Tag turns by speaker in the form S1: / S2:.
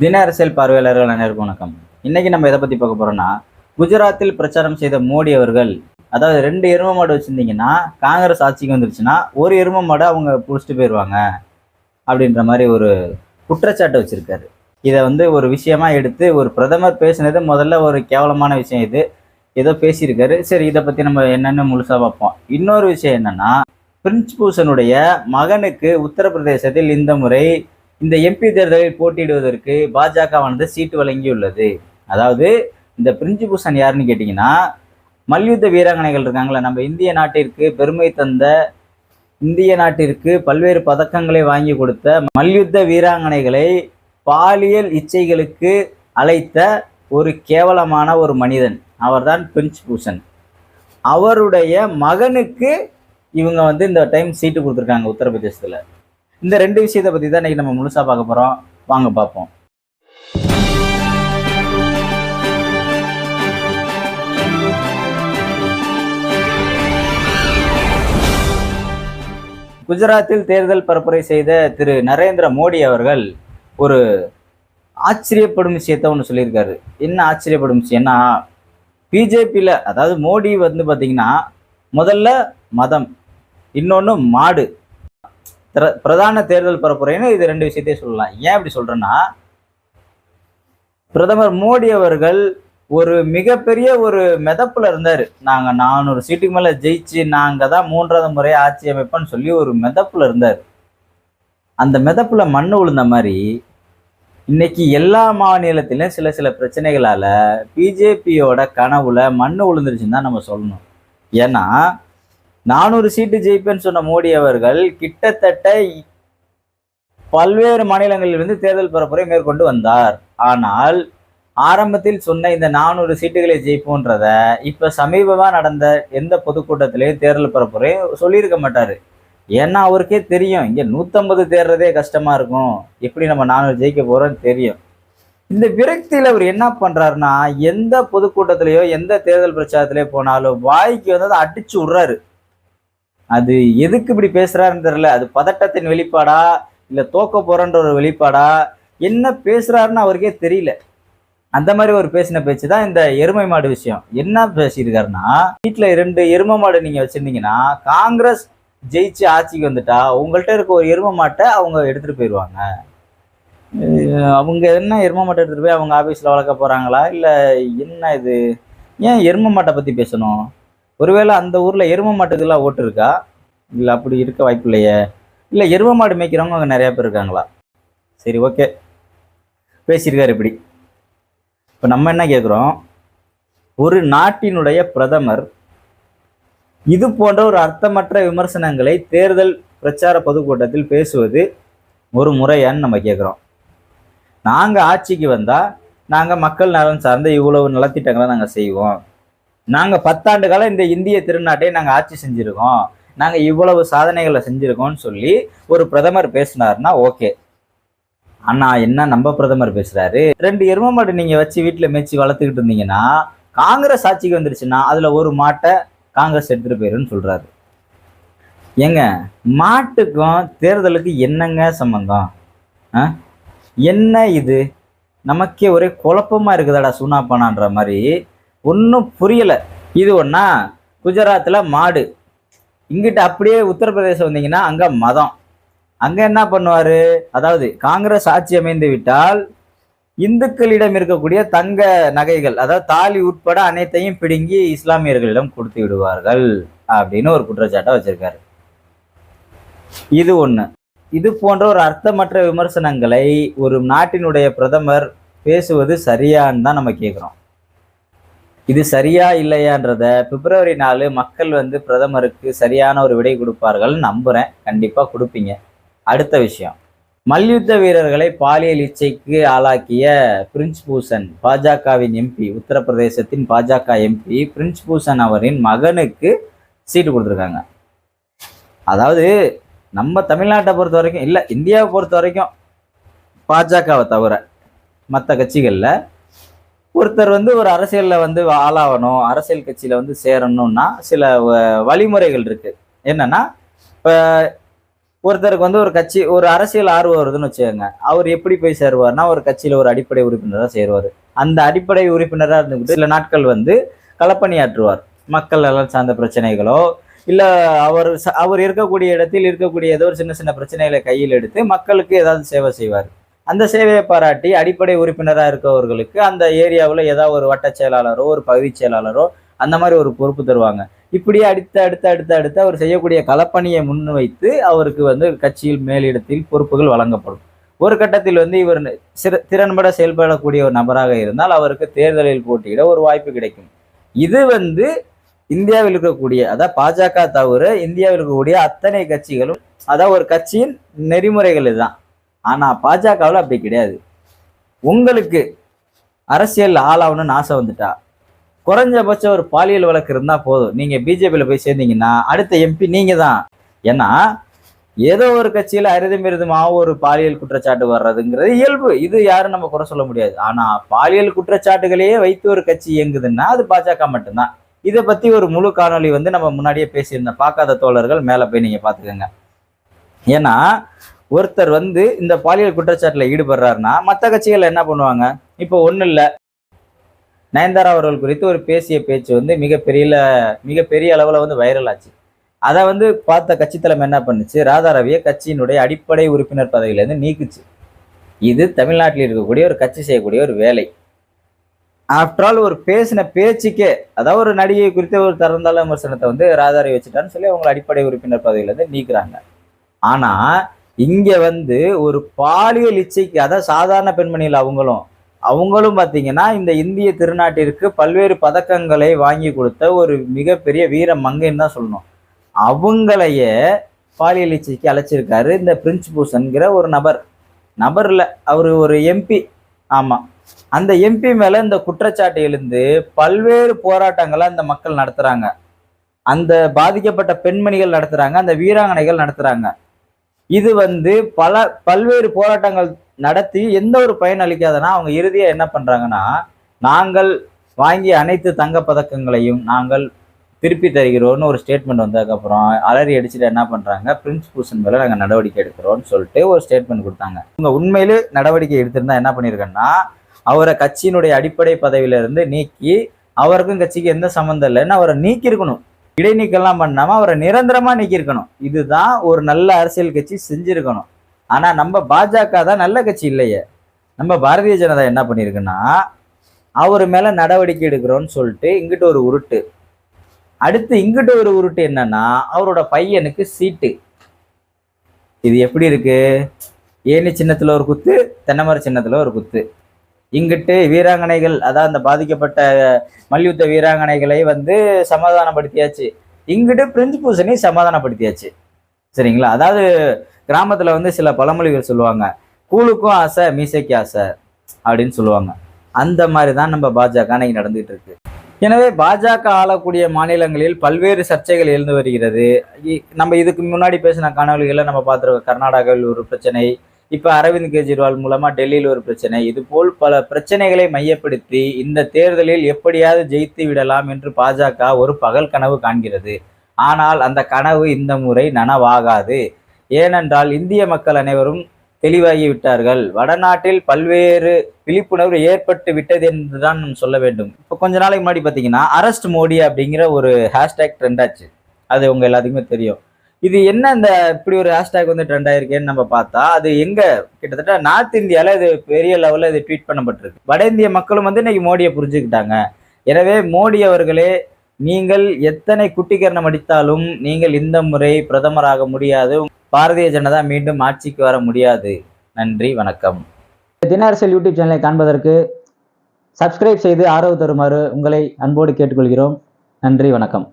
S1: தின அரசியல் பார்வையாளர்கள் அனைவருக்கும் வணக்கம். இன்னைக்கு நம்ம எதை பத்தி பார்க்க போறோம்னா குஜராத்தில் பிரச்சாரம் செய்த மோடி அவர்கள் அதாவது ரெண்டு எரும மாடு வச்சிருந்தீங்கன்னா காங்கிரஸ் ஆட்சிக்கு வந்துருச்சுன்னா ஒரு எரும மாடை அவங்க பிடிச்சிட்டு போயிடுவாங்க அப்படின்ற மாதிரி ஒரு குற்றச்சாட்டு வச்சிருக்காரு. இதை வந்து ஒரு விஷயமா எடுத்து ஒரு பிரதமர் பேசினது முதல்ல ஒரு கேவலமான விஷயம் இது. ஏதோ பேசியிருக்காரு. சரி இதை பத்தி நம்ம என்னென்னு முழுசா பார்ப்போம். இன்னொரு விஷயம் என்னன்னா பிரின்ஸ் பூஷனுடைய மகனுக்கு உத்தரப்பிரதேசத்தில் இந்த முறை இந்த எம்பி தேர்தலில் போட்டியிடுவதற்கு பாஜகவானது சீட்டு வழங்கியுள்ளது. அதாவது இந்த பிரிஞ்சு பூஷன் யாருன்னு கேட்டிங்கன்னா மல்யுத்த வீராங்கனைகள் இருக்காங்களே நம்ம இந்திய நாட்டிற்கு பெருமை தந்த இந்திய நாட்டிற்கு பல்வேறு பதக்கங்களை வாங்கி கொடுத்த மல்யுத்த வீராங்கனைகளை பாலியல் இச்சைகளுக்கு அழைத்த ஒரு கேவலமான ஒரு மனிதன். அவர்தான் பிரிஞ்ச் பூஷன் அவருடைய மகனுக்கு இவங்க வந்து இந்த டைம் சீட்டு கொடுத்துருக்காங்க உத்தரப்பிரதேசத்தில். இந்த ரெண்டு விஷயத்தை பற்றி தான் இன்றைக்கி நம்ம முழுசாக பார்க்க போகிறோம் வாங்க பார்ப்போம். குஜராத்தில் தேர்தல் பரப்புரை செய்த திரு நரேந்திர மோடி அவர்கள் ஒரு ஆச்சரியப்படும் விஷயத்த ஒன்று சொல்லியிருக்காரு. என்ன ஆச்சரியப்படும் விஷயம்னா பிஜேபியில் அதாவது மோடி வந்து பார்த்திங்கன்னா முதல்ல மதம் இன்னொன்று மாடு. பிரதான தேர்தல் பரப்புரைன்னு இது ரெண்டு விஷயத்தையும் சொல்லலாம். ஏன் இப்படி சொல்றேன்னா பிரதமர் மோடி அவர்கள் ஒரு மிகப்பெரிய ஒரு மெதப்புல இருந்தாரு. நாங்க நானூறு சீட்டுக்கு மேல ஜெயிச்சு நாங்க தான் மூன்றாவது முறை ஆட்சி அமைப்போம்னு சொல்லி ஒரு மெதப்புல இருந்தார். அந்த மெதப்புல மண்ணு விழுந்த மாதிரி இன்னைக்கு எல்லா மாநிலத்திலும் சில சில பிரச்சனைகளால பிஜேபியோட கனவுல மண் விழுந்துருச்சுன்னு தான் நம்ம சொல்லணும். ஏன்னா நானூறு சீட்டு ஜெயிப்பேன்னு சொன்ன மோடி அவர்கள் கிட்டத்தட்ட பல்வேறு மாநிலங்களிலிருந்து தேர்தல் பரப்புரை மேற்கொண்டு வந்தார். ஆனால் ஆரம்பத்தில் சொன்ன இந்த நானூறு சீட்டுகளை ஜெயிப்போன்றத இப்ப சமீபமா நடந்த எந்த பொதுக்கூட்டத்திலையும் தேர்தல் பரப்புரை சொல்லியிருக்க மாட்டாரு. ஏன்னா அவருக்கே தெரியும் இங்க நூத்தம்பது தேர்றதே கஷ்டமா இருக்கும். எப்படி நம்ம நானூறு ஜெயிக்க போறோம்னு தெரியும். இந்த விரக்தியில் அவர் என்ன பண்ணுறாருன்னா எந்த பொதுக்கூட்டத்திலையோ எந்த தேர்தல் பிரச்சாரத்திலேயோ போனாலும் வாய்க்கு வந்து அதை அடிச்சு விட்றாரு. அது எதுக்கு இப்படி பேசுறாருன்னு தெரியல. அது பதட்டத்தின் வெளிப்பாடா? இல்ல தோக்க போறன்ற ஒரு வெளிப்பாடா? என்ன பேசுறாருன்னு அவருக்கே தெரியல. அந்த மாதிரி ஒரு பேசின பேச்சு தான் இந்த எருமை மாடு விஷயம். என்ன பேசியிருக்காருன்னா வீட்டில் ரெண்டு எருமை மாடு நீங்கள் வச்சுருந்தீங்கன்னா காங்கிரஸ் ஜெயிச்சு ஆட்சிக்கு வந்துட்டா உங்கள்கிட்ட இருக்க ஒரு எருமை மாட்டை அவங்க எடுத்துகிட்டு போயிடுவாங்க அவங்க என்ன எருமை மாட்டை எடுத்துகிட்டு போய் அவங்க ஆஃபீஸில் வளர்க்க போகிறாங்களா இல்லை என்ன இது? ஏன் எருமை மாட்டை பற்றி பேசணும்? ஒருவேளை அந்த ஊரில் எருமை மாட்டுக்கெல்லாம் ஓட்டு இருக்கா இல்லை அப்படி இருக்க வாய்ப்பு இல்லையே இல்லை எருமை மாடு மேய்க்கிறவங்க அங்கே நிறையா பேர் இருக்காங்களா? சரி ஓகே பேசியிருக்காரு இப்படி. இப்போ நம்ம என்ன கேட்குறோம் ஒரு நாட்டினுடைய பிரதமர் இது போன்ற ஒரு அர்த்தமற்ற விமர்சனங்களை தேர்தல் பிரச்சார பொதுக்கூட்டத்தில் பேசுவது ஒரு முறையான்னு நம்ம கேட்குறோம் நாங்கள் ஆட்சிக்கு வந்தால் நாங்கள் மக்கள் நலன் சார்ந்த இவ்வளவு நலத்திட்டங்களை நாங்கள் செய்வோம். நாங்கள் பத்தாண்டு காலம் இந்த இந்திய திருநாட்டை நாங்கள் ஆட்சி செஞ்சுருக்கோம். நாங்கள் இவ்வளவு சாதனைகளை செஞ்சுருக்கோம்னு சொல்லி ஒரு பிரதமர் பேசினார்னா ஓகே. அண்ணா என்ன நம்ம பிரதமர் பேசுகிறாரு ரெண்டு எரும மாடு நீங்கள் வச்சு வீட்டில் மேய்ச்சி வளர்த்துக்கிட்டு இருந்தீங்கன்னா காங்கிரஸ் ஆட்சிக்கு வந்துருச்சுன்னா அதில் ஒரு மாட்டை காங்கிரஸ் எடுத்துகிட்டு போயிருன்னு சொல்கிறாரு ஏங்க மாட்டுக்கும் தேர்தலுக்கு என்னங்க சம்பந்தம்? ஆ? என்ன இது? நமக்கே ஒரே குழப்பமாக இருக்குதாடா சூனாப்பானான்ற மாதிரி ஒன்றும் புரியலை. இது ஒன்றா குஜராத்தில் மாடு. இங்கிட்ட அப்படியே உத்தரப்பிரதேசம் வந்தீங்கன்னா அங்கே மதம். அங்கே என்ன பண்ணுவார்? அதாவது காங்கிரஸ் ஆட்சி அமைந்து விட்டால் இந்துக்களிடம் இருக்கக்கூடிய தங்க நகைகள் அதாவது தாலி உட்பட அனைத்தையும் பிடுங்கி இஸ்லாமியர்களிடம் கொடுத்து விடுவார்கள் அப்படின்னு ஒரு குற்றச்சாட்டை வச்சிருக்காரு. இது ஒன்று இது போன்ற ஒரு அர்த்தமற்ற விமர்சனங்களை ஒரு நாட்டினுடைய பிரதமர் பேசுவது சரியான்னு தான் நம்ம கேட்குறோம் இது சரியா இல்லையான்றத பிப்ரவரி நாலு மக்கள் வந்து பிரதமருக்கு சரியான ஒரு விடை கொடுப்பார்கள் நம்புறேன். கண்டிப்பா கொடுப்பீங்க. அடுத்த விஷயம். மல்யுத்த வீரர்களை பாலியல் இச்சைக்கு ஆளாக்கிய பிரின்ஸ் பூசன் பாஜகவின் எம்பி உத்தரப்பிரதேசத்தின் பாஜக எம்பி பிரின்ஸ் பூசன் அவரின் மகனுக்கு சீட்டு கொடுத்துருக்காங்க. அதாவது நம்ம தமிழ்நாட்டை பொறுத்த வரைக்கும் இல்லை இந்தியாவை பொறுத்த வரைக்கும் பாஜகவை தவிர மற்ற கட்சிகளில் ஒருத்தர் வந்து ஒரு அரசியலில் வந்து ஆளாகணும் அரசியல் கட்சியில் வந்து சேரணும்னா சில வ- வழிமுறைகள் இருக்குது என்னென்னா இப்போ ஒருத்தருக்கு வந்து ஒரு கட்சி ஒரு அரசியல் ஆர்வம் வருதுன்னு வச்சுக்கோங்க. அவர் எப்படி போய் சேருவார்னா ஒரு கட்சியில் ஒரு அடிப்படை உறுப்பினராக சேருவார். அந்த அடிப்படை உறுப்பினராக இருந்துக்கிட்டு சில நாட்கள் வந்து களப்பணியாற்றுவார். மக்கள் நலன் சார்ந்த பிரச்சனைகளோ இல்லை அவர் ச- அவர் இருக்கக்கூடிய இடத்தில் இருக்கக்கூடிய ஏதோ ஒரு சின்ன சின்ன பிரச்சனைகளை கையில் எடுத்து மக்களுக்கு ஏதாவது சேவை செய்வார். அந்த சேவையை பாராட்டி அடிப்படை உறுப்பினராக இருக்கவர்களுக்கு அந்த ஏரியாவில் ஏதாவது ஒரு வட்ட செயலாளரோ ஒரு பகுதி செயலாளரோ அந்த மாதிரி ஒரு பொறுப்பு தருவாங்க. இப்படியே அடுத்த அடுத்த அடுத்த அடுத்து அவர் செய்யக்கூடிய களப்பணியை முன்வைத்து அவருக்கு வந்து கட்சியில் மேலிடத்தில் பொறுப்புகள் வழங்கப்படும். ஒரு கட்டத்தில் வந்து இவர் சிற திறன்பட செயல்படக்கூடிய ஒரு நபராக இருந்தால் அவருக்கு தேர்தலில் போட்டியிட ஒரு வாய்ப்பு கிடைக்கும். இது வந்து இந்தியாவில் இருக்கக்கூடிய அதாவது பாஜக தவிர இந்தியாவில் இருக்கக்கூடிய அத்தனை கட்சிகளும் அதாவது ஒரு கட்சியின் நெறிமுறைகள் இதுதான். ஆனால் பாஜகவில் அப்படி கிடையாது. உங்களுக்கு அரசியல் ஆளாகணும்னு ஆசை வந்துட்டா? குறைஞ்சபட்சம் ஒரு பாலியல் வழக்கு இருந்தால் போதும். நீங்கள் பிஜேபியில் போய் சேர்ந்தீங்கன்னா அடுத்த எம்பி நீங்கள் தான் ஏன்னா ஏதோ ஒரு கட்சியில் அரிதும் மிருதுமாக ஒரு பாலியல் குற்றச்சாட்டு வர்றதுங்கிறது இயல்பு. இது யாரும் நம்ம குறை சொல்ல முடியாது. ஆனால் பாலியல் குற்றச்சாட்டுகளையே வைத்து ஒரு கட்சி இயங்குதுன்னா அது பாஜக மட்டும்தான். இதை பற்றி ஒரு முழு காணொளி வந்து நம்ம முன்னாடியே பேசியிருந்தோம் பார்க்காத தோழர்கள் மேலே போய் நீங்கள் பார்த்துக்கோங்க. ஏன்னா ஒருத்தர் வந்து இந்த பாலியல் குற்றச்சாட்டில் ஈடுபடுறாருன்னா மற்ற கட்சிகள் என்ன பண்ணுவாங்க? இப்போ ஒன்றும் இல்லை. நயன்தாரா அவர்கள் குறித்து ஒரு பேசிய பேச்சு வந்து மிகப்பெரிய மிகப்பெரிய அளவில் வந்து வைரல் ஆச்சு. அதை வந்து பார்த்த கட்சி தலைமை என்ன பண்ணுச்சு? ராதாரவியை கட்சியினுடைய அடிப்படை உறுப்பினர் பதவியிலேருந்து நீக்குச்சு. இது தமிழ்நாட்டில் இருக்கக்கூடிய ஒரு கட்சி செய்யக்கூடிய ஒரு வேலை. ஆஃப்டர் ஆல் ஒரு பேசின பேச்சுக்கே அதாவது ஒரு நடிகை குறித்த ஒரு தரந்தாள விமர்சனத்தை வந்து ராதாரவி வச்சுட்டான்னு சொல்லி அவங்களை அடிப்படை உறுப்பினர் பதவியிலேருந்து நீக்குறாங்க. ஆனால் இங்க வந்து ஒரு பாலியல் இச்சைக்கு அதான் சாதாரண பெண்மணியில் அவங்களும். அவங்களும் பார்த்தீங்கன்னா இந்த இந்திய திருநாட்டிற்கு பல்வேறு பதக்கங்களை வாங்கி கொடுத்த ஒரு மிகப்பெரிய வீர மங்கைன்னு தான் சொல்லணும். அவங்களையே பாலியல் இச்சைக்கு அழைச்சிருக்காரு இந்த பிரின்ஸ் பூசன்கிற ஒரு நபர். நபர் இல்லை அவர் ஒரு எம்பி ஆமாம் அந்த எம்பி மேலே இந்த குற்றச்சாட்டு எழுந்து பல்வேறு போராட்டங்களை அந்த மக்கள் நடத்துகிறாங்க அந்த பாதிக்கப்பட்ட பெண்மணிகள் நடத்துகிறாங்க அந்த வீராங்கனைகள் நடத்துகிறாங்க இது வந்து பல பல்வேறு போராட்டங்கள் நடத்தி எந்த ஒரு பயன் அளிக்காதனா அவங்க இறுதியாக என்ன பண்ணுறாங்கன்னா நாங்கள் வாங்கிய அனைத்து தங்க பதக்கங்களையும் நாங்கள் திருப்பி தருகிறோம்னு ஒரு ஸ்டேட்மெண்ட் வந்ததுக்கப்புறம் அலறி அடிச்சுட்டு என்ன பண்ணுறாங்க பிரின்ஸ் பூசன் மேலே நாங்கள் நடவடிக்கை எடுக்கிறோம்னு சொல்லிட்டு ஒரு ஸ்டேட்மெண்ட் கொடுத்தாங்க. இவங்க உண்மையிலே நடவடிக்கை எடுத்திருந்தா என்ன பண்ணியிருக்கேன்னா அவரை கட்சியினுடைய அடிப்படை பதவியிலிருந்து நீக்கி அவருக்கும் கட்சிக்கு எந்த சம்மந்தம் இல்லைன்னு அவரை நீக்கியிருக்கணும். இடைநீக்கம்லாம் பண்ணாமல் அவரை நிரந்தரமாக நீக்கியிருக்கணும். இதுதான் ஒரு நல்ல அரசியல் கட்சி செஞ்சுருக்கணும். ஆனால் நம்ம பாஜக தான் நல்ல கட்சி இல்லையே. நம்ம பாரதிய ஜனதா என்ன பண்ணியிருக்குன்னா அவர் மேலே நடவடிக்கை எடுக்கிறோன்னு சொல்லிட்டு இங்கிட்ட ஒரு உருட்டு. அடுத்து இங்கிட்ட ஒரு உருட்டு என்னன்னா அவரோட பையனுக்கு சீட்டு. இது எப்படி இருக்கு? ஏனி சின்னத்தில் ஒரு குத்து தென்னைமர சின்னத்தில் ஒரு குத்து. இங்கிட்டு வீராங்கனைகள் அதாவது அந்த பாதிக்கப்பட்ட மல்யுத்த வீராங்கனைகளை வந்து சமாதானப்படுத்தியாச்சு. இங்கிட்டு பிரின்ஸ் பூசணி சமாதானப்படுத்தியாச்சு. சரிங்களா? அதாவது கிராமத்தில் வந்து சில பழமொழிகள் சொல்லுவாங்க. கூழுக்கும் ஆசை மீசைக்கு ஆசை அப்படின்னு சொல்லுவாங்க. அந்த மாதிரி தான் நம்ம பாஜக இன்னைக்கு நடந்துகிட்டு இருக்கு. எனவே பாஜக ஆளக்கூடிய மாநிலங்களில் பல்வேறு சர்ச்சைகள் எழுந்து வருகிறது. இ- நம்ம இதுக்கு முன்னாடி பேசின காணொலிகளை நம்ம பார்த்துருக்கோம் கர்நாடகாவில் ஒரு பிரச்சனை இப்ப அரவிந்த் கெஜ்ரிவால் மூலமா டெல்லியில் ஒரு பிரச்சனை. இது போல் பல பிரச்சனைகளை மையப்படுத்தி இந்த தேர்தலில் எப்படியாவது ஜெயித்து விடலாம் என்று பாஜக ஒரு பகல் கனவு காண்கிறது. ஆனால் அந்த கனவு இந்த முறை நனவாகாது. ஏனென்றால் இந்திய மக்கள் அனைவரும் தெளிவாகி விட்டார்கள். வடநாட்டில் பல்வேறு விழிப்புணர்வு ஏற்பட்டு விட்டது என்றுதான் நாம் சொல்ல வேண்டும். இப்போ கொஞ்ச நாளைக்கு முன்னாடி பார்த்தீங்கன்னா அரஸ்ட் மோடி அப்படிங்கிற ஒரு ஹேஷ்டேக் ட்ரெண்ட் ஆச்சு. அது உங்க எல்லாத்துக்குமே தெரியும். இது என்ன இந்த இப்படி ஒரு ஹேஷ்டேக் வந்து ட்ரெண்ட் ஆயிருக்கேன்னு நம்ம பார்த்தா அது எங்க? கிட்டத்தட்ட நார்த் இந்தியால இது பெரிய லெவல்ல இது ட்வீட் பண்ணப்பட்டிருக்கு. வட இந்திய மக்களும் வந்து இன்னைக்கு மோடியை புரிஞ்சுக்கிட்டாங்க. எனவே மோடி அவர்களே நீங்கள் எத்தனை குட்டிகரணம் அடித்தாலும் நீங்கள் இந்த முறை பிரதமராக முடியாது. பாரதிய ஜனதா மீண்டும் ஆட்சிக்கு வர முடியாது. நன்றி வணக்கம். தினரசல் யூடியூப் சேனலை காண்பதற்கு சப்ஸ்கிரைப் செய்து ஆதரவு தருமாறு உங்களை அன்போடு கேட்டுக்கொள்கிறோம். நன்றி வணக்கம்.